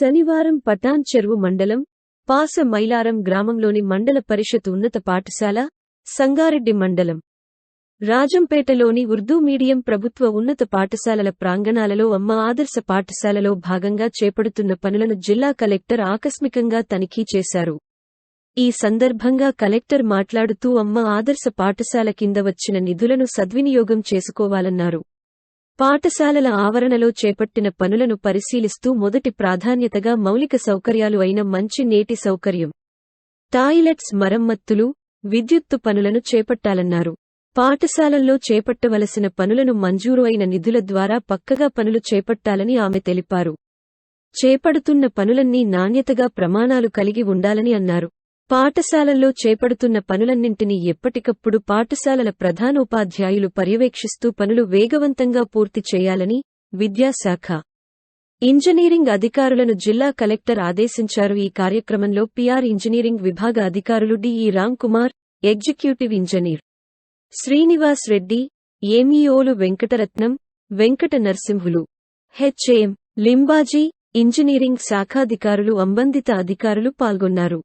శనివారం పటాన్ చెరువు మండలం పాస మైలారం గ్రామంలోని మండల పరిషత్ ఉన్నత పాఠశాల సంగారెడ్డి మండలం. రాజంపేటలోని ఉర్దూ మీడియం ప్రభుత్వ ఉన్నత పాఠశాలల ప్రాంగణాలలో అమ్మ ఆదర్శ పాఠశాలలో భాగంగా చేపడుతున్న పనులను జిల్లా కలెక్టర్ ఆకస్మికంగా తనిఖీ చేశారు. ఈ సందర్భంగా కలెక్టర్ మాట్లాడుతూ అమ్మ ఆదర్శ పాఠశాల కింద వచ్చిన నిధులను సద్వినియోగం చేసుకోవాలన్నారు. పాఠశాలల ఆవరణలో చేపట్టిన పనులను పరిశీలిస్తూ మొదటి ప్రాధాన్యతగా మౌలిక సౌకర్యాలు అయిన మంచి నేటి సౌకర్యం. టాయిలెట్స్ మరమ్మత్తులు విద్యుత్తు పనులను చేపట్టాలన్నారు. పాఠశాలల్లో చేపట్టవలసిన పనులను మంజూరు అయిన నిధుల ద్వారా పక్కగా పనులు చేపట్టాలని ఆమె తెలిపారు. చేపడుతున్న పనులన్నీ నాణ్యతగా ప్రమాణాలు కలిగి ఉండాలని అన్నారు. పాఠశాలల్లో చేపడుతున్న పనులన్నింటినీ ఎప్పటికప్పుడు పాఠశాలల ప్రధానోపాధ్యాయులు పర్యవేక్షిస్తూ పనులు వేగవంతంగా పూర్తి చేయాలని విద్యాశాఖ ఇంజనీరింగ్ అధికారులను జిల్లా కలెక్టర్ ఆదేశించారు. ఈ కార్యక్రమంలో పిఆర్ ఇంజనీరింగ్ విభాగ అధికారులు DE Ram Kumar executive engineer Srinivas Reddy ఎంఈఓలు Venkataratnam Venkata Narasimhulu HAM Limbaji engineering శాఖాధికారులు అంబంధిత అధికారులు పాల్గొన్నారు.